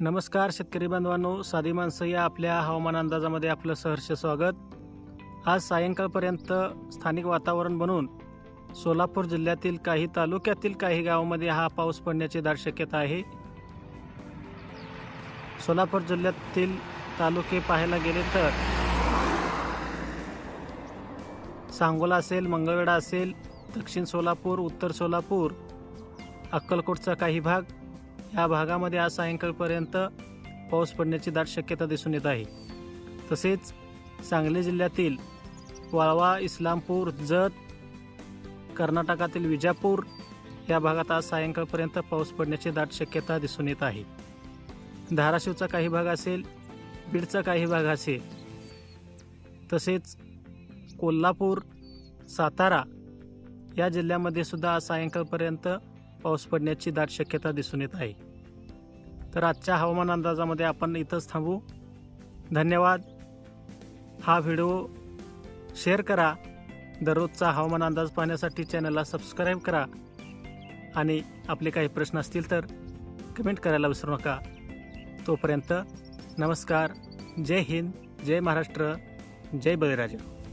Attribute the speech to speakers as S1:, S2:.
S1: नमस्कार शेतकरी बांधवांनो साधी माणसं या आपल्या हवामान अंदाजामध्ये आपलं सहर्ष स्वागत. आज सायंकाळपर्यंत स्थानिक वातावरण बनून सोलापूर जिल्ह्यातील काही तालुक्यातील काही गावामध्ये हा पाऊस पडण्याची दाट शक्यता आहे. सोलापूर जिल्ह्यातील तालुके पाहायला गेले तर सांगोला असेल मंगळवेढा असेल दक्षिण सोलापूर उत्तर सोलापूर अक्कलकोटचा काही भाग या भागामध्ये आज सायंकाळपर्यंत पाऊस पडण्याची दाट शक्यता दिसून येत आहे. तसेच सांगली जिल्ह्यातील वाळवा इस्लामपूर जत कर्नाटकातील विजापूर या भागात आज सायंकाळपर्यंत पाऊस पडण्याची दाट शक्यता दिसून येत आहे. धाराशिवचा काही भाग असेल बीडचा काही भाग असेल तसेच कोल्हापूर सातारा या जिल्ह्यामध्ये सुद्धा आज सायंकाळपर्यंत पाऊस पडण्याची दाट शक्यता दिसून येत आहे. तर आजच्या हवामान अंदाजामध्ये आपण इथंच थांबू. धन्यवाद. हा व्हिडिओ शेअर करा. दररोजचा हवामान अंदाज पाहण्यासाठी चॅनलला सबस्क्राईब करा. आणि आपले काही प्रश्न असतील तर कमेंट करायला विसरू नका. तोपर्यंत नमस्कार. जय हिंद. जय महाराष्ट्र. जय बळीराजा.